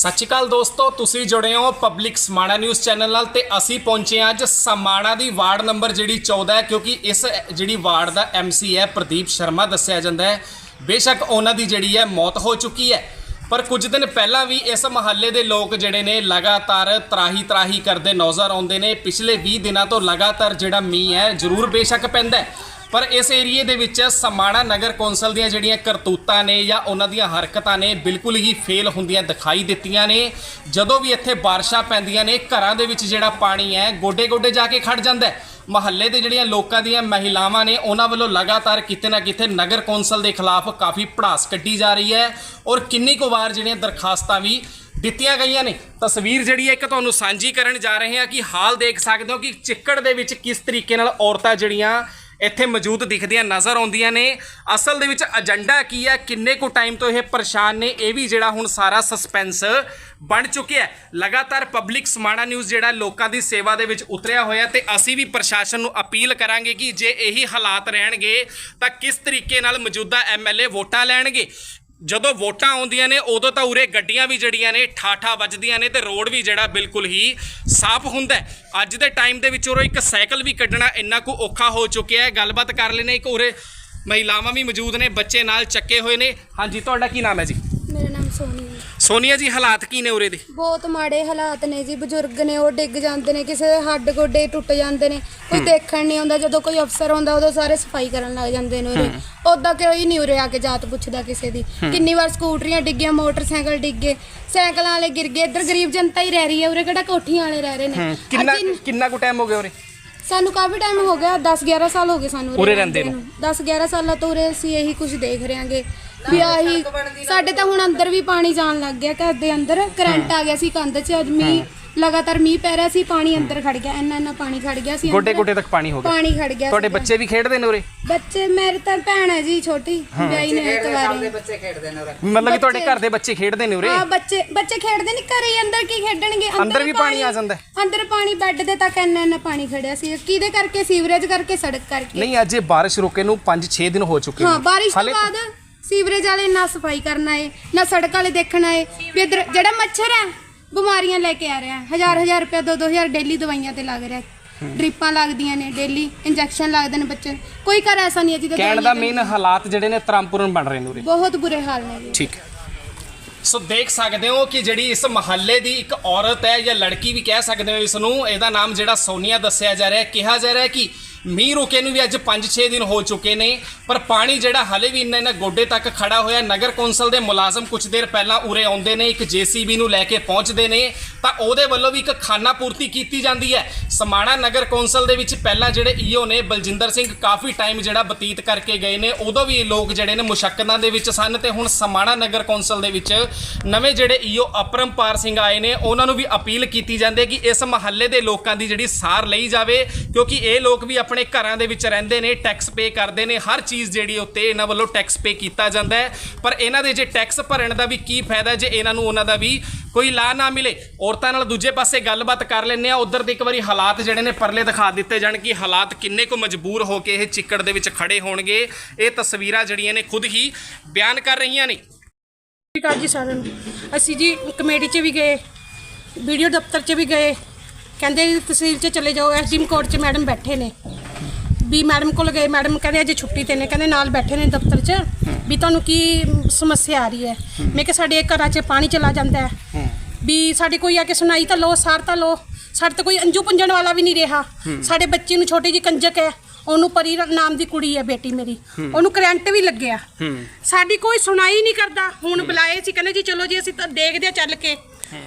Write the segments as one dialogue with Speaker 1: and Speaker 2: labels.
Speaker 1: ਸਤਿ ਸ਼੍ਰੀ ਅਕਾਲ ਦੋਸਤੋ, ਤੁਸੀਂ ਜੁੜੇ ਹੋ ਪਬਲਿਕ ਸਮਾਣਾ ਨਿਊਜ਼ ਚੈਨਲ ਨਾਲ ਤੇ ਅਸੀਂ ਪਹੁੰਚੇ ਹਾਂ ਅੱਜ ਸਮਾਣਾ ਦੀ ਵਾਰਡ ਨੰਬਰ ਜਿਹੜੀ 14 ਹੈ, ਕਿਉਂਕਿ ਇਸ ਜਿਹੜੀ ਵਾਰਡ ਦਾ ਐਮਸੀ ਹੈ, ਪ੍ਰਦੀਪ ਸ਼ਰਮਾ ਦੱਸਿਆ ਜਾਂਦਾ ਹੈ। ਬੇਸ਼ੱਕ ਉਹਨਾਂ ਦੀ ਜਿਹੜੀ ਹੈ, ਮੌਤ ਹੋ ਚੁੱਕੀ ਹੈ। ਪਰ ਕੁਝ ਦਿਨ ਪਹਿਲਾਂ ਵੀ ਇਸ ਮਹੱਲੇ ਦੇ ਲੋਕ ਜਿਹੜੇ ਨੇ, ਲਗਾਤਾਰ ਤਰਾਹੀ ਤਰਾਹੀ ਕਰਦੇ ਨਜ਼ਰ ਆਉਂਦੇ ਨੇ। ਪਿਛਲੇ 20 ਦਿਨਾਂ ਤੋਂ ਲਗਾਤਾਰ ਜਿਹੜਾ ਮੀਂਹ ਹੈ, ਜ਼ਰੂਰ ਬੇਸ਼ੱਕ ਪੈਂਦਾ ਪਰ ਇਸ ਏਰੀਏ ਦੇ ਵਿੱਚ ਸਮਾਣਾ ਨਗਰ ਕੌਂਸਲ ਦੀਆਂ ਜਿਹੜੀਆਂ ਕਰਤੂਤਾਂ ਨੇ ਜਾਂ ਉਹਨਾਂ ਦੀਆਂ ਹਰਕਤਾਂ ਨੇ ਬਿਲਕੁਲ ਹੀ ਫੇਲ ਹੁੰਦੀਆਂ ਦਿਖਾਈ ਦਿੱਤੀਆਂ ਨੇ। ਜਦੋਂ ਵੀ ਇੱਥੇ ਬਾਰਿਸ਼ਾਂ ਪੈਂਦੀਆਂ ਨੇ, ਘਰਾਂ ਦੇ ਵਿੱਚ ਜਿਹੜਾ ਪਾਣੀ ਹੈ, ਗੋਡੇ-ਗੋਡੇ ਜਾ ਕੇ ਖੜ ਜਾਂਦਾ ਹੈ। ਮਹੱਲੇ ਦੇ ਜਿਹੜੀਆਂ ਲੋਕਾਂ ਦੀਆਂ ਮਹਿਲਾਵਾਂ ਨੇ, ਉਹਨਾਂ ਵੱਲੋਂ ਲਗਾਤਾਰ ਕਿਤੇ ਨਾ ਕਿਤੇ ਨਗਰ ਕੌਂਸਲ ਦੇ ਖਿਲਾਫ ਕਾਫੀ ਪੜਾਸ ਕੱਢੀ ਜਾ ਰਹੀ ਹੈ ਔਰ ਕਿੰਨੀ ਕੁ ਵਾਰ ਜਿਹੜੀਆਂ ਦਰਖਾਸਤਾਂ ਵੀ ਦਿੱਤੀਆਂ ਗਈਆਂ ਨੇ। ਤਸਵੀਰ ਜਿਹੜੀ ਹੈ ਇੱਕ ਤੁਹਾਨੂੰ ਸਾਂਝੀ ਕਰਨ ਜਾ ਰਹੇ ਹਾਂ ਕਿ ਹਾਲ ਦੇਖ ਸਕਦੇ ਹੋ ਕਿ ਚਿੱਕੜ ਦੇ ਵਿੱਚ ਕਿਸ ਤਰੀਕੇ ਨਾਲ ਔਰਤਾਂ ਜਿਹੜੀਆਂ ਇੱਥੇ ਮੌਜੂਦ ਦਿਖਦੀਆਂ ਨਜ਼ਰ ਆਉਂਦੀਆਂ ਨੇ। ਅਸਲ ਦੇ ਵਿੱਚ ਏਜੰਡਾ ਕੀ ਹੈ? ਕਿੰਨੇ ਕੁ ਟਾਈਮ ਤੋਂ ਇਹ ਪਰੇਸ਼ਾਨ ਨੇ? ਇਹ ਵੀ ਜਿਹੜਾ ਹੁਣ ਸਾਰਾ ਸਸਪੈਂਸ ਬਣ ਚੁੱਕਿਆ ਲਗਾਤਾਰ ਪਬਲਿਕ ਸਮਾਣਾ ਨਿਊਜ਼ ਜਿਹੜਾ ਲੋਕਾਂ ਦੀ ਸੇਵਾ ਦੇ ਵਿੱਚ ਉਤਰਿਆ ਹੋਇਆ ਤੇ ਅਸੀਂ ਵੀ ਪ੍ਰਸ਼ਾਸਨ ਨੂੰ ਅਪੀਲ ਕਰਾਂਗੇ ਕਿ ਜੇ ਇਹੀ ਹਾਲਾਤ ਰਹਿਣਗੇ ਤਾਂ ਕਿਸ ਤਰੀਕੇ ਨਾਲ ਮੌਜੂਦਾ ਐਮਐਲਏ ਵੋਟਾਂ ਲੈਣਗੇ? ਜਦੋਂ ਵੋਟਾਂ ਆਉਂਦੀਆਂ ਨੇ, ਉਦੋਂ ਤਾਂ ਉਰੇ ਗੱਡੀਆਂ ਵੀ ਜਿਹੜੀਆਂ ਨੇ, ਠਾਠਾ ਵੱਜਦੀਆਂ ਨੇ ਤੇ ਰੋਡ ਵੀ ਜਿਹੜਾ ਬਿਲਕੁਲ ਹੀ ਸਾਫ਼ ਹੁੰਦਾ ਅੱਜ ਦੇ ਟਾਈਮ ਦੇ ਵਿੱਚ ਉਰੇ ਇੱਕ ਸਾਈਕਲ ਵੀ ਕੱਢਣਾ ਇੰਨਾ ਕੁ ਔਖਾ ਹੋ ਚੁੱਕਿਆ ਹੈ। ਗੱਲਬਾਤ ਕਰ ਲੈਨੇ ਇੱਕ ਉਰੇ ਮਹਿਲਾਵਾਂ ਵੀ ਮੌਜੂਦ ਨੇ, ਬੱਚੇ ਨਾਲ ਚੱਕੇ ਹੋਏ ਨੇ। ਹਾਂਜੀ, ਤੁਹਾਡਾ ਕੀ ਨਾਮ ਹੈ ਜੀ?
Speaker 2: ਮੇਰਾ ਨਾਮ ਸੋਨੀ ਹੈ
Speaker 1: ਸੋਨੀਆ ਜੀ ਹਾਲਾਤ ਕੀ ਨੇ ਉਰੇ ਦੇ?
Speaker 2: ਬਹੁਤ ਮਾੜੇ ਹਾਲਾਤ ਨੇ ਜੀ ਬਜ਼ੁਰਗ ਨੇ ਉਹ ਡਿੱਗ ਜਾਂਦੇ ਨੇ ਕਿਸੇ ਦੇ ਹੱਡ ਗੋਡੇ ਟੁੱਟ ਜਾਂਦੇ ਨੇ। ਕੋਈ ਦੇਖਣ ਨਹੀਂ ਆਉਂਦਾ ਜਦੋਂ ਕੋਈ ਅਫਸਰ ਆਉਂਦਾ ਉਦੋਂ ਸਾਰੇ ਸਫ਼ਾਈ ਕਰਨ ਲੱਗ ਜਾਂਦੇ ਨੇ ਉਰੇ। ਉਦਾਂ ਕੋਈ ਨਹੀਂ ਉਰੇ ਆ ਕੇ ਜਾਤ ਪੁੱਛਦਾ ਕਿਸੇ ਦੀ। ਕਿੰਨੀ ਵਾਰ ਸਕੂਟਰੀਆਂ ਡਿੱਗੀਆਂ ਮੋਟਰਸਾਈਕਲ ਡਿੱਗੇ ਸਾਈਕਲਾਂ ਵਾਲੇ ਗਿਰ ਗਏ ਇੱਧਰ ਗਰੀਬ ਜਨਤਾ ਹੀ ਰਹਿ ਰਹੀ ਹੈ ਉਰੇ ਕਿਹੜਾ ਕੋਠੀਆਂ ਵਾਲੇ ਰਹਿ ਰਹੇ ਨੇ।
Speaker 1: ਕਿੰਨਾ
Speaker 2: ਅਸੀਂ-
Speaker 1: ਕਿੰਨਾ ਕੁ ਟਾਈਮ ਹੋ ਗਿਆ ਉਰੇ?
Speaker 2: ਸਾਨੂੰ ਕਾਫੀ ਟਾਈਮ ਹੋ ਗਿਆ 10 11 ਸਾਲ ਹੋ ਗਏ ਸਾਨੂੰ
Speaker 1: ਉਰੇ ਰਹਿੰਦੇ ਨੂੰ।
Speaker 2: 10 11 ਸਾਲਾਂ ਤੋਂ ਉਰੇ ਅਸੀਂ ਇਹੀ ਕੁਝ ਦੇਖ ਰਹੇ ਹਾਂਗੇ। ਵੀ ਆਹੀ ਸਾਡੇ ਤਾਂ ਹੁਣ ਅੰਦਰ ਵੀ ਪਾਣੀ ਜਾਣ ਲੱਗ ਗਿਆ ਘਰ ਦੇ ਅੰਦਰ। ਕਰੰਟ ਆ ਗਿਆ ਸੀ ਕੰਧ 'ਚ ਅੱਜ ਮੀਂਹ ਲਗਾਤਾਰ ਮੀਂਹ ਪੈ ਰਿਹਾ ਸੀ ਪਾਣੀ ਅੰਦਰ ਖੜ ਗਿਆ ਇੰਨਾ ਇੰਨਾ ਪਾਣੀ ਖੜ ਗਿਆ ਸੀ
Speaker 1: ਗੋਡੇ
Speaker 2: ਅੰਦਰ।
Speaker 1: ਗੋਡੇ ਤੱਕ ਪਾਣੀ ਹੋ ਗਿਆ।
Speaker 2: ਪਾਣੀ ਖੜ ਗਿਆ
Speaker 1: ਤੁਹਾਡੇ
Speaker 2: ਸੀਗਾ।
Speaker 1: ਬੱਚੇ ਵੀ ਖੇਡਦੇ ਨੇ ਉਰੇ?
Speaker 2: ਬੱਚੇ ਮੇਰੇ ਤਾਂ ਭੈਣ ਹੈ ਜੀ ਛੋਟੀ ਵਿਆਹੀ ਨੇ ਇੱਕ ਵਾਰੀ।
Speaker 3: ਬੱਚੇ ਖੇਡਦੇ ਨੇ ਉਰੇ।
Speaker 1: ਮਤਲਬ ਕਿ ਤੁਹਾਡੇ ਘਰ ਦੇ ਬੱਚੇ ਖੇਡਦੇ ਨੇ ਉਰੇ?
Speaker 2: ਹਾਂ ਬੱਚੇ ਬੱਚੇ ਖੇਡਦੇ ਨਹੀਂ ਘਰੇ ਹੀ ਅੰਦਰ ਕੀ ਖੇਡਣਗੇ?
Speaker 1: ਅੰਦਰ ਵੀ ਪਾਣੀ ਆ ਜਾਂਦਾ। ਹੈ?
Speaker 2: ਅੰਦਰ ਪਾਣੀ ਬੈੱਡ ਦੇ ਤੱਕ ਇੰਨਾ ਇੰਨਾ ਪਾਣੀ ਖੜਿਆ ਸੀ। ਕਿਹਦੇ ਕਰਕੇ? ਸੀਵਰੇਜ ਕਰਕੇ ਸੜਕ ਕਰਕੇ।
Speaker 1: ਨਹੀਂ ਅੱਜ ਇਹ ਬਾਰਿਸ਼ ਰੁਕੇ ਨੂੰ 5-6 ਦਿਨ ਹੋ ਚੁੱਕੇ
Speaker 2: ਹਾਂ ਬਾਰਿਸ਼ ਤੋਂ
Speaker 1: ਹਾਲੇ-
Speaker 2: ਬਾਅਦ ਸੀਵਰੇਜ ਵਾਲੇ ਨਾ ਸਫ਼ਾਈ ਕਰਨਾ ਏ ਨਾ ਸੜਕ ਵਾਲੇ ਦੇਖਣਾ ਏ ਵੀ ਇੱਧਰ ਜਿਹੜਾ ਮੱਛਰ ਹੈ ਬਿਮਾਰੀਆਂ ਲੈ ਕੇ ਆ ਰਿਹਾ ਹੈ। ਹਜ਼ਾਰ ਹਜ਼ਾਰ ਰੁਪਏ ਦੋ ਦੋ ਹਜ਼ਾਰ ਡੇਲੀ ਦਵਾਈਆਂ ਤੇ ਲੱਗ ਰਿਹਾ। ਡ੍ਰਿਪਾਂ ਲੱਗਦੀਆਂ ਨੇ ਡੇਲੀ ਇੰਜੈਕਸ਼ਨ ਲੱਗਦੇ ਨੇ ਬੱਚੇ ਨੂੰ। ਕੋਈ ਘਰ ਐਸਾ ਨਹੀਂ ਹੈ ਜਿਹਦੇ
Speaker 1: ਕਹਿਣ ਦਾ
Speaker 2: ਦਵਾਈਆਂ
Speaker 1: ਮੇਨ ਹਾਲਾਤ ਜਿਹੜੇ ਨੇ ਤਰੰਪੁਰਨ ਬਣ ਰਹੇ ਨੇ ਉਰੇ
Speaker 2: ਬਹੁਤ ਬੁਰੇ ਹਾਲ ਨੇ ਜੀ
Speaker 1: ਠੀਕ ਹੈ ਸੋ ਦੇਖ ਸਕਦੇ ਹੋ ਕਿ ਜਿਹੜੀ ਇਸ ਮਹੱਲੇ ਦੀ ਇੱਕ ਔਰਤ ਹੈ ਜਾਂ ਲੜਕੀ ਵੀ ਕਹਿ ਸਕਦੇ ਹੋ ਇਸ ਨੂੰ ਇਹਦਾ ਨਾਮ ਜਿਹੜਾ ਸੋਨੀਆ ਦੱਸਿਆ ਜਾ ਰਿਹਾ ਹੈ ਕਿਹਾ ਜਾ ਰਿਹਾ ਹੈ ਕਿ ਮੀਂਹ ਰੁਕੇ ਨੂੰ ਵੀ ਅੱਜ 5-6 ਦਿਨ ਹੋ ਚੁੱਕੇ ਨੇ, ਪਰ ਪਾਣੀ ਜਿਹੜਾ ਹਲੇ ਵੀ ਇੰਨਾ ਇੰਨਾ ਗੋਡੇ ਤੱਕ ਖੜਾ ਹੋਇਆ, ਨਗਰ ਕੌਂਸਲ ਦੇ ਮੁਲਾਜ਼ਮ ਕੁਝ ਦੇਰ ਪਹਿਲਾਂ ਉਰੇ ਆਉਂਦੇ ਨੇ, ਇੱਕ ਜੀਸੀਬੀ ਨੂੰ ਲੈ ਕੇ ਪਹੁੰਚਦੇ ਨੇ, ਤਾਂ ਉਹਦੇ ਵੱਲੋਂ ਵੀ ਇੱਕ ਖਾਨਾ ਪੂਰਤੀ ਕੀਤੀ ਜਾਂਦੀ ਹੈ। ਸਮਾਣਾ ਨਗਰ ਕੌਂਸਲ ਦੇ ਵਿੱਚ ਪਹਿਲਾਂ ਜਿਹੜੇ ਈਓ ਨੇ, ਬਲਜਿੰਦਰ ਸਿੰਘ ਕਾਫੀ ਟਾਈਮ ਜਿਹੜਾ ਬਤੀਤ ਕਰਕੇ ਗਏ ਨੇ, ਉਦੋਂ ਵੀ ਲੋਕ ਜਿਹੜੇ ਨੇ ਮੁਸ਼ਕਲਾਂ ਦੇ ਵਿੱਚ ਸਨ, ਤੇ ਹੁਣ ਸਮਾਣਾ ਨਗਰ ਕੌਂਸਲ ਦੇ ਵਿੱਚ ਨਵੇਂ ਜਿਹੜੇ ਈਓ ਅਪਰਮਪਾਰ ਸਿੰਘ ਆਏ ਨੇ, ਉਹਨਾਂ ਨੂੰ ਵੀ ਅਪੀਲ ਕੀਤੀ ਜਾਂਦੀ ਹੈ ਕਿ ਇਸ ਮਹੱਲੇ ਦੇ ਲੋਕਾਂ ਦੀ ਜਿਹੜੀ ਸਾਰ ਲਈ ਜਾਵੇ, ਕਿਉਂਕਿ ਇਹ ਲੋਕ ਵੀ ਆਪਣੇ ਘਰਾਂ ਦੇ ਵਿੱਚ ਰਹਿੰਦੇ ਨੇ ਟੈਕਸ ਪੇ ਕਰਦੇ ਨੇ, ਹਰ ਚੀਜ਼ ਜਿਹੜੀ ਉੱਤੇ ਇਹਨਾਂ ਵੱਲੋਂ ਟੈਕਸ ਪੇ ਕੀਤਾ ਜਾਂਦਾ ਹੈ। ਪਰ ਇਹਨਾਂ ਦੇ ਜੇ ਟੈਕਸ ਭਰਨ ਦਾ ਵੀ ਕੀ ਫਾਇਦਾ, ਜੇ ਇਹਨਾਂ ਨੂੰ ਉਹਨਾਂ ਦਾ ਵੀ ਕੋਈ ਲਾ ਨਾ ਮਿਲੇ? ਔਰਤਾਂ ਨਾਲ ਦੂਜੇ ਪਾਸੇ ਗੱਲਬਾਤ ਕਰ ਲੈਂਦੇ ਆ ਉਧਰ ਦੇ ਇੱਕ ਵਾਰੀ ਹਾਲਾਤ ਜਿਹੜੇ ਨੇ ਪਰਲੇ ਦਿਖਾ ਦਿੱਤੇ ਜਾਣ ਕਿ ਹਾਲਾਤ ਕਿੰਨੇ ਕੁ ਮਜਬੂਰ ਹੋ ਕੇ ਇਹ ਚਿੱਕੜ ਦੇ ਵਿੱਚ ਖੜੇ ਹੋਣਗੇ। ਇਹ ਤਸਵੀਰਾਂ ਜਿਹੜੀਆਂ ਨੇ ਖੁਦ ਹੀ ਬਿਆਨ ਕਰ ਰਹੀਆਂ ਨੇ।
Speaker 4: ਸਤਿ ਜੀ ਸਾਰਿਆਂ ਨੂੰ। ਅਸੀਂ ਜੀ ਕਮੇਟੀ 'ਚ ਵੀ ਗਏ, ਵੀਡੀਓ ਦਫ਼ਤਰ 'ਚ ਵੀ ਗਏ। ਕਹਿੰਦੇ ਜੀ ਤਹਿਸੀਲ 'ਚ ਚਲੇ ਜਾਓ ਐਸਡੀਐਮ ਕੋਰਟ 'ਚ ਮੈਡਮ ਬੈਠੇ ਨੇ। ਵੀ ਮੈਡਮ ਕੋਲ ਗਏ ਮੈਡਮ ਕਹਿੰਦੇ ਅਜੇ ਛੁੱਟੀ ਤੇ ਨੇ ਕਹਿੰਦੇ ਨਾਲ ਬੈਠੇ ਨੇ ਦਫ਼ਤਰ 'ਚ ਵੀ ਤੁਹਾਨੂੰ ਕੀ ਸਮੱਸਿਆ ਆ ਰਹੀ ਹੈ? ਮੈਂ ਕਿ ਸਾਡੇ ਘਰਾਂ 'ਚ ਪਾਣੀ ਚਲਾ ਜਾਂਦਾ ਹੈ। ਵੀ ਸਾਡੇ ਕੋਈ ਆ ਕੇ ਸੁਣਾਈ ਤਾਂ ਲੋ ਸਾਰ ਤਾਂ ਲੋ ਸਾਡੇ ਤਾਂ ਕੋਈ ਅੰਜੂ ਪੁੰਜਣ ਵਾਲਾ ਵੀ ਨਹੀਂ ਰਿਹਾ। ਸਾਡੇ ਬੱਚੇ ਨੂੰ ਛੋਟੀ ਜੀ ਕੰਜਕ ਹੈ। ਉਹਨੂੰ ਪਰੀ ਨਾਮ ਦੀ ਕੁੜੀ ਹੈ ਬੇਟੀ ਮੇਰੀ। ਉਹਨੂੰ ਕਰੰਟ ਵੀ ਲੱਗਿਆ। ਸਾਡੀ ਕੋਈ ਸੁਣਾਈ ਨਹੀਂ ਕਰਦਾ। ਹੁਣ ਬੁਲਾਏ ਸੀ ਕਹਿੰਦੇ ਜੀ ਚਲੋ ਜੀ ਅਸੀਂ ਤਾਂ ਦੇਖਦੇ ਆ ਚੱਲ ਕੇ।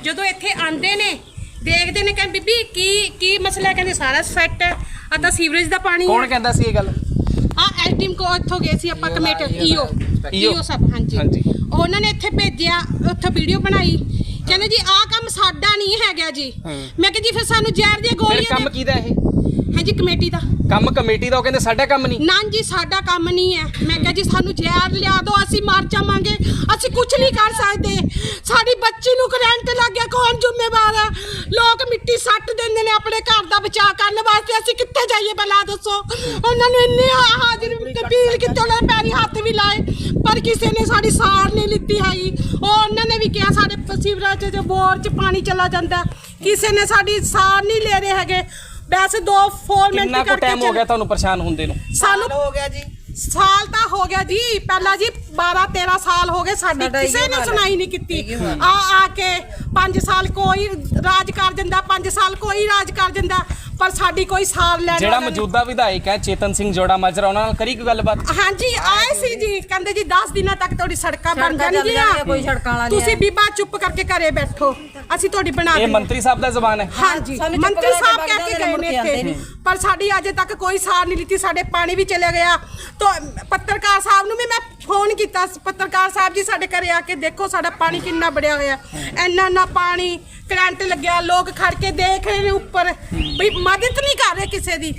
Speaker 4: ਜਦੋਂ ਇੱਥੇ ਆਂਦੇ ਨੇ ਦੇਖਦੇ ਨੇ ਕਹਿੰਦੇ ਬੀਬੀ ਕੀ ਕੀ ਮਸਲਾ ਹੈ? ਕਹਿੰਦੇ ਸਾਰਾ ਸੈੱਟ ਹੈ। ਆ ਤਾਂ ਸੀਵਰੇਜ ਦਾ ਪਾਣੀ
Speaker 1: ਕੌਣ ਕਹਿੰਦਾ ਸੀ ਇਹ ਗੱਲ?
Speaker 4: ਆ ਐਸਡੀਐਮ ਕੋ ਇੱਥੋਂ ਗਏ ਸੀ ਆਪਾਂ ਕਮੇਟੀ ਈਓ ਈਓ ਸਭ ਹਾਂਜੀ।
Speaker 1: ਹਾਂਜੀ।
Speaker 4: ਉਹਨਾਂ ਨੇ ਇੱਥੇ ਭੇਜਿਆ ਉੱਥੇ ਵੀਡੀਓ ਬਣਾਈ। ਕਹਿੰਦੇ ਜੀ ਆਹ ਕੰਮ ਸਾਡਾ ਨਹੀਂ ਹੈਗਾ ਜੀ। ਮੈਂ ਕਿਹਾ ਜੀ ਫਿਰ ਸਾਨੂੰ ਜ਼ਹਿਰ ਦੀਆਂ
Speaker 1: ਫਿਰ
Speaker 4: ਗੋਲੀਆਂ
Speaker 1: ਕੰਮ ਕਿਹਦਾ ਇਹ?
Speaker 4: ਦੇ- ਹੈ ਜੀ ਕਮੇਟੀ ਦਾ।
Speaker 1: ਕੰਮ ਕਮੇਟੀ ਦਾ ਉਹ ਕਹਿੰਦੇ ਸਾਡਾ ਕੰਮ ਨਹੀਂ।
Speaker 4: ਨਾ ਜੀ ਸਾਡਾ ਕੰਮ ਨਹੀਂ ਹੈ। ਮੈਂ ਕਿਹਾ ਜੀ ਸਾਨੂੰ ਜ਼ਹਿਰ ਲਿਆ ਦਿਓ ਅਸੀਂ ਮਰ ਜਾਵਾਂਗੇ ਅਸੀਂ ਕੁਝ ਨਹੀਂ ਕਰ ਸਕਦੇ। ਸਾਡੀ ਬੱਚੀ ਨੂੰ ਕਰੰਟ ਲੱਗ ਗਿਆ ਕੌਣ ਜ਼ਿੰਮੇਵਾਰ ਹੈ ਲੋਕ ਮਿੱਟੀ ਸੱਟ ਦਿੰਦੇ ਨੇ ਆਪਣੇ ਘਰ ਦਾ ਬਚਾਅ ਕਰਨ ਵਾਸਤੇ। ਅਸੀਂ ਕਿੱਥੇ ਜਾਈਏ ਬਲਾ ਦੱਸੋ? ਉਹਨਾਂ ਨੂੰ ਇੰਨੇ ਹਾਜ਼ਰ ਅਪੀਲ ਕੀਤੀ ਉਹਨਾਂ ਪੈਰੀ ਹੱਥ ਵੀ ਲਾਏ ਪਰ ਕਿਸੇ ਨੇ ਸਾਡੀ ਸਾਰ ਨਹੀਂ ਲਿੱਤੀ ਹੈਗੀ। ਉਹ ਉਹਨਾਂ ਨੇ ਵੀ ਕਿਹਾ ਸਾਡੇ ਸੀਵਰੇਜ ਚ ਬੋਰ ਚ ਪਾਣੀ ਚਲਾ ਜਾਂਦਾ। ਕਿਸੇ ਨੇ ਸਾਡੀ ਸਾਰ ਨਹੀਂ ਲੈ ਰਹੇ ਹੈਗੇ। ਵੈਸੇ ਦੋ ਫੋਰਮੈਂਟ
Speaker 1: ਕਿੰਨਾ ਕੁ
Speaker 4: ਕਰਕੇ
Speaker 1: ਟਾਈਮ ਹੋ
Speaker 4: ਚੱਲ-
Speaker 1: ਗਿਆ ਤੁਹਾਨੂੰ ਪਰੇਸ਼ਾਨ ਹੁੰਦੇ ਨੂੰ?
Speaker 4: ਸਾਨੂੰ
Speaker 3: ਹੋ ਗਿਆ ਜੀ।
Speaker 4: ਸਾਲ ਤਾਂ ਹੋ ਗਿਆ ਜੀ। ਪਹਿਲਾਂ ਜੀ 12 13 ਸਾਲ ਹੋ ਗਏ ਸਾਡੀ
Speaker 3: ਸਾਡਾ
Speaker 4: ਕਿਸੇ
Speaker 3: ਇਹੀ
Speaker 4: ਨੇ
Speaker 3: ਹਾਲ ਹੈ।
Speaker 4: ਸੁਣਾਈ ਨਹੀਂ ਕੀਤੀ।
Speaker 3: ਇਹੀ ਹਾਲ
Speaker 4: ਆ ਆ ਕੇ 5 ਸਾਲ ਕੋਈ ਰਾਜ ਕਰ ਦਿੰਦਾ 5 ਸਾਲ ਕੋਈ ਰਾਜ ਕਰ ਦਿੰਦਾ ਪਰ ਸਾਡੀ ਕੋਈ ਸਾਰ ਲੈਣ
Speaker 1: ਜਿਹੜਾ
Speaker 4: ਵਾਲਾ ਨਹੀਂ।
Speaker 1: ਮੌਜੂਦਾ ਵਿਧਾਇਕ ਹੈ ਚੇਤਨ ਸਿੰਘ ਜੋੜਾ ਮਾਜਰਾ ਉਹਨਾਂ ਨਾਲ ਕਰੀ ਕੋਈ ਗੱਲਬਾਤ?
Speaker 4: ਹਾਂਜੀ ਆਏ ਸੀ ਜੀ। ਕਹਿੰਦੇ ਜੀ 10 ਦਿਨਾਂ ਤੱਕ ਤੁਹਾਡੀ ਸੜਕਾਂ ਬਣ
Speaker 3: ਸੜਕਾਂ ਚੱਲ
Speaker 4: ਜਾਣਗੀਆਂ।
Speaker 3: ਜਾਣਗੀਆਂ, ਕੋਈ ਸੜਕਾਂ ਵਾਲਾ ਨਹੀਂ
Speaker 4: ਤੁਸੀਂ
Speaker 3: ਹੈ।
Speaker 4: ਬੀਬਾ ਚੁੱਪ ਕਰਕੇ ਘਰੇ ਬੈਠੋ। ਅਸੀਂ ਤੁਹਾਡੀ ਬਣਾ
Speaker 1: ਇਹ
Speaker 4: ਦਿੰਦੇ।
Speaker 1: ਮੰਤਰੀ ਸਾਹਿਬ ਦਾ ਜ਼ਬਾਨ ਹੈ।
Speaker 4: ਹਾਂਜੀ
Speaker 3: ਸਾਨੂੰ ਚੁੱਪ
Speaker 4: ਮੰਤਰੀ
Speaker 3: ਕਰਕੇ
Speaker 4: ਸਾਹਿਬ
Speaker 3: ਵਗ
Speaker 4: ਕਹਿ
Speaker 3: ਜਾਂਦੇ
Speaker 4: ਕੇ
Speaker 3: ਨੇ,
Speaker 4: ਗਏ
Speaker 3: ਮੁੜ
Speaker 4: ਨੇ
Speaker 3: ਕੇ
Speaker 4: ਇੱਥੇ। ਪਰ ਸਾਡੀ ਅਜੇ ਤੱਕ ਕੋਈ ਸਾਰ ਨਹੀਂ ਲਿੱਤੀ ਸਾਡੇ ਪਾਣੀ ਵੀ ਚਲੇ ਗਿਆ। ਤਾਂ ਪੱਤਰਕਾਰ ਸਾਹਿਬ ਨੂੰ ਵੀ ਮੈਂ ਫੋਨ ਕੀਤਾ ਪੱਤਰਕਾਰ ਸਾਹਿਬ ਜੀ ਸਾਡੇ ਘਰੇ ਆ ਕੇ ਦੇਖੋ ਸਾਡਾ ਪਾਣੀ ਕਿੰਨਾ ਬੜਿਆ ਹੋਇਆ। ਇੰਨਾ ਨਾ ਪਾਣੀ, ਕਰੰਟ ਲੱਗਿਆ, ਲੋਕ ਖੜ ਕੇ ਦੇਖ ਰਹੇ ਨੇ ਉੱਪਰ। ਵੀ ਮਦਦ ਨਹੀਂ ਕਰ ਰਹੇ ਕਿਸੇ ਦੀ।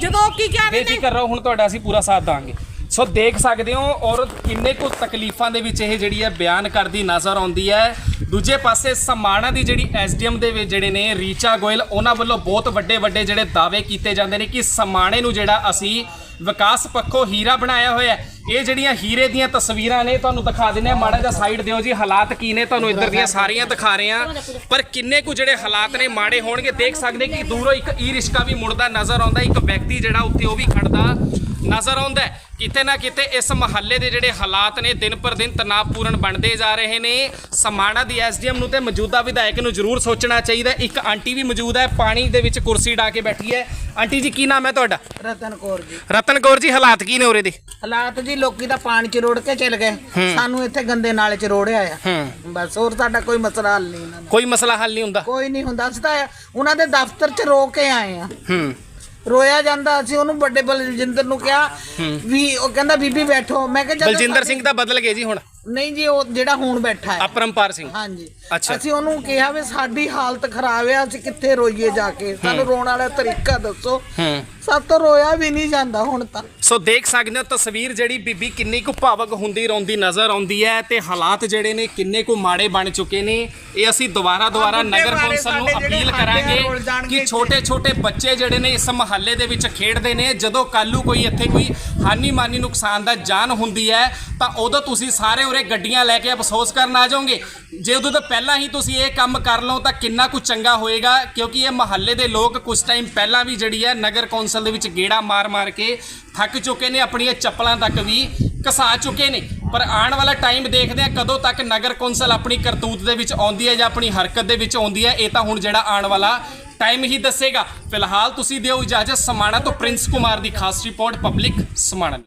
Speaker 4: ਜਦੋਂ ਕੀ ਕਹਿ ਰਹੇ ਨੇ
Speaker 1: ਬੇਫਿਕਰ ਰਹੋ, ਹੁਣ ਤੁਹਾਡਾ ਅਸੀਂ ਪੂਰਾ ਸਾਥ ਦਾਂਗੇ। ਸੋ ਦੇਖ ਸਕਦੇ ਹੋ, ਔਰ ਕਿੰਨੇ ਕੁ ਤਕਲੀਫਾਂ ਦੇ ਵਿੱਚ ਇਹ ਜਿਹੜੀ ਹੈ ਬਿਆਨ ਕਰਦੀ ਨਜ਼ਰ ਆਉਂਦੀ ਹੈ। ਦੂਜੇ ਪਾਸੇ ਸਮਾਣਾ ਦੀ ਜਿਹੜੀ ਐਸਡੀਐਮ ਦੇ ਵਿੱਚ ਜਿਹੜੇ ਨੇ ਰੀਚਾ ਗੋਇਲ, ਉਹਨਾਂ ਵੱਲੋਂ ਬਹੁਤ ਵੱਡੇ ਵੱਡੇ ਜਿਹੜੇ ਦਾਅਵੇ ਕੀਤੇ ਜਾਂਦੇ ਨੇ ਕਿ ਸਮਾਣੇ ਨੂੰ ਜਿਹੜਾ ਅਸੀਂ ਵਿਕਾਸ ਪੱਖੋਂ ਹੀਰਾ ਬਣਾਇਆ ਹੋਇਆ ਹੈ। ਇਹ ਜਿਹੜੀਆਂ ਹੀਰੇ ਦੀਆਂ ਤਸਵੀਰਾਂ ਨੇ, ਤੁਹਾਨੂੰ ਦਿਖਾ ਦਿੰਦੇ ਆ ਮਾੜਾ ਜਿਹਾ ਸਾਈਡ ਦਿਓ ਜੀ, ਹਾਲਾਤ ਕੀ ਨੇ, ਤੁਹਾਨੂੰ ਇੱਧਰ ਦੀਆਂ ਸਾਰੀਆਂ ਦਿਖਾ ਰਹੇ ਆ ਪਰ ਕਿੰਨੇ ਕੁ ਜਿਹੜੇ ਹਾਲਾਤ ਨੇ, ਮਾੜੇ ਹੋਣਗੇ। ਦੇਖ ਸਕਦੇ ਕਿ ਦੂਰੋਂ ਇੱਕ ਈ ਰਿਸ਼ਕਾ ਵੀ ਮੁੜਦਾ ਨਜ਼ਰ ਆਉਂਦਾ। ਇੱਕ ਵਿਅਕਤੀ ਜਿਹੜਾ ਉੱਥੇ ਉਹ ਵੀ ਖੜਦਾ। ਨਜ਼ਰ ਆਉਂਦਾ। ਕਿਤੇ ਨਾ ਕਿਤੇ ਇਸ ਮਹੱਲੇ ਦੇ ਜਿਹੜੇ ਹਾਲਾਤ ਨੇ ਦਿਨ ਪਰ ਦਿਨ ਤਣਾਅਪੂਰਨ ਬਣਦੇ ਜਾ ਰਹੇ ਨੇ। ਸਮਾਣਾ ਦੀ ਐਸਡੀਐਮ ਨੂੰ ਤੇ ਮੌਜੂਦਾ ਵਿਧਾਇਕ ਨੂੰ ਜ਼ਰੂਰ ਸੋਚਣਾ ਚਾਹੀਦਾ। ਇੱਕ ਆਂਟੀ ਵੀ ਮੌਜੂਦ ਹੈ ਪਾਣੀ ਦੇ ਵਿੱਚ ਕੁਰਸੀ ਢਾ ਕੇ ਬੈਠੀ ਹੈ। ਆਂਟੀ ਜੀ ਕੀ ਨਾਮ ਹੈ ਤੁਹਾਡਾ?
Speaker 3: ਰਤਨ ਕੌਰ ਜੀ।
Speaker 1: ਰਤਨ ਕੌਰ ਜੀ ਹਾਲਾਤ ਕੀ ਨੇ ਉਰੇ ਦੇ?
Speaker 3: ਹਾਲਾਤ ਜੀ ਲੋਕੀ ਤਾਂ ਪਾਣੀ ਚ ਰੋੜ ਕੇ ਚਲ ਗਏ। ਸਾਨੂੰ ਇੱਥੇ ਗੰਦੇ ਨਾਲੇ ਚ ਰੋੜਿਆ ਆ। ਬਸ ਹੋਰ ਸਾਡਾ ਕੋਈ ਮਸਲਾ ਹੱਲ ਨਹੀਂ ਇਹਨਾਂ ਦਾ।
Speaker 1: ਕੋਈ ਮਸਲਾ ਹੱਲ ਨਹੀਂ ਹੁੰਦਾ?
Speaker 3: ਕੋਈ ਨਹੀਂ ਹੁੰਦਾ। ਅਸੀਂ ਤਾਂ ਉਹਨਾਂ ਦੇ ਦਫ਼ਤਰ ਚ ਰੋ ਕੇ ਆਏ ਆ।
Speaker 1: ਹੂੰ।
Speaker 3: ਰੋਇਆ ਜਾਂਦਾ ਅਸੀਂ ਉਹਨੂੰ ਵੱਡੇ ਬਲਜਿੰਦਰ ਨੂੰ ਕਿਹਾ ਵੀ ਉਹ ਕਹਿੰਦਾ ਬੀਬੀ ਬੈਠੋ। ਮੈਂ ਕਿਹਾ ਜਦੋਂ
Speaker 1: ਬਲਜਿੰਦਰ ਸਿੰਘ ਤਾਂ ਬਦਲ ਗਏ ਜੀ ਹੁਣ।
Speaker 3: ਨਹੀਂ ਜੀ ਉਹ ਜਿਹੜਾ ਹੁਣ ਬੈਠਾ ਹੈ।
Speaker 1: ਅਪਰੰਪਾਰ ਸਿੰਘ।
Speaker 3: ਹਾਂਜੀ।
Speaker 1: ਅੱਛਾ।
Speaker 3: ਅਸੀਂ ਉਹਨੂੰ ਕਿਹਾ ਵੀ ਸਾਡੀ ਹਾਲਤ ਖਰਾਬ ਹੈ ਅਸੀਂ ਕਿੱਥੇ ਰੋਈਏ ਜਾ ਕੇ? ਸਾਨੂੰ ਰੋਣ ਵਾਲਾ ਤਰੀਕਾ ਦੱਸੋ।
Speaker 1: ਹੂੰ।
Speaker 3: ਸਭ ਤੋਂ ਰੋਇਆ ਵੀ ਨਹੀਂ ਜਾਂਦਾ ਹੁਣ ਤਾਂ।
Speaker 1: ਸੋ ਦੇਖ ਸਕਦੇ ਹੋ ਤਸਵੀਰ ਜਿਹੜੀ ਬੀਬੀ ਕਿੰਨੀ ਕੁ ਭਾਵਕ ਹੁੰਦੀ ਰੋਂਦੀ ਨਜ਼ਰ ਆਉਂਦੀ ਹੈ ਤੇ ਹਾਲਾਤ ਜਿਹੜੇ ਨੇ ਕਿੰਨੇ ਕੁ ਮਾੜੇ ਬਣ ਚੁੱਕੇ ਨੇ। ਇਹ ਅਸੀਂ ਦੁਬਾਰਾ ਦੁਬਾਰਾ
Speaker 3: ਬੁੱਢੇ
Speaker 1: ਨਗਰ
Speaker 3: ਬਾਰੇ
Speaker 1: ਕੌਂਸਲ ਨੂੰ
Speaker 3: ਸਾਡੇ ਜਿਹੜੇ
Speaker 1: ਅਪੀਲ
Speaker 3: ਰੁਲ
Speaker 1: ਕਰਾਂਗੇ
Speaker 3: ਜਾਣਗੇ
Speaker 1: ਕਿ ਛੋਟੇ ਛੋਟੇ ਬੱਚੇ ਜਿਹੜੇ ਨੇ ਇਸ ਮਹੱਲੇ ਦੇ ਵਿੱਚ ਖੇਡਦੇ ਨੇ ਜਦੋਂ ਕੱਲੂ ਕੋਈ ਇੱਥੇ ਕੋਈ ਹਾਨੀ ਮਾਨੀ ਨੁਕਸਾਨ ਦਾ ਜਾਨ ਹੁੰਦੀ ਹੈ, ਤਾਂ ਉਦੋਂ ਤੁਸੀਂ ਸਾਰੇ ਉਰੇ ਗੱਡੀਆਂ ਲੈ ਕੇ ਅਫਸੋਸ ਕਰਨ ਆ ਜਾਓਗੇ। ਜੇ ਉਦੋਂ ਤੋਂ ਪਹਿਲਾਂ ਹੀ ਤੁਸੀਂ ਇਹ ਕੰਮ ਕਰ ਲਓ, ਤਾਂ ਕਿੰਨਾ ਕੁ ਚੰਗਾ ਹੋਏਗਾ, ਕਿਉਂਕਿ ਇਹ ਮਹੱਲੇ ਦੇ ਲੋਕ ਕੁਝ ਟਾਈਮ ਪਹਿਲਾਂ ਵੀ ਜਿਹੜੀ ਹੈ, ਨਗਰ ਕੌਂਸਲ ਦੇ ਵਿੱਚ ਗੇੜਾ ਮਾਰ-ਮਾਰ ਕੇ ਥੱਕ ਚੁੱਕੇ ਨੇ, ਆਪਣੀਆਂ ਚੱਪਲਾਂ ਤੱਕ ਵੀ ਕਸਾ ਚੁੱਕੇ ਨੇ। ਪਰ ਆਉਣ ਵਾਲਾ ਟਾਈਮ ਦੇਖਦੇ ਆ ਕਦੋਂ ਤੱਕ ਨਗਰ ਕੌਂਸਲ ਆਪਣੀ ਕਰਤੂਤ ਦੇ ਵਿੱਚ ਆਉਂਦੀ ਹੈ ਜਾਂ ਆਪਣੀ ਹਰਕਤ ਦੇ ਵਿੱਚ ਆਉਂਦੀ ਹੈ, ਇਹ ਤਾਂ ਹੁਣ ਜਿਹੜਾ ਆਉਣ ਵਾਲਾ ਟਾਈਮ ਹੀ ਦੱਸੇਗਾ। ਫਿਲਹਾਲ ਤੁਸੀਂ ਦਿਓ ਇਜਾਜ਼ਤ, ਸਮਾਣਾ ਤੋਂ ਪ੍ਰਿੰਸ ਕੁਮਾਰ ਦੀ ਖਾਸ ਰਿਪੋਰਟ ਪਬਲਿਕ ਸਮਾਣਾ।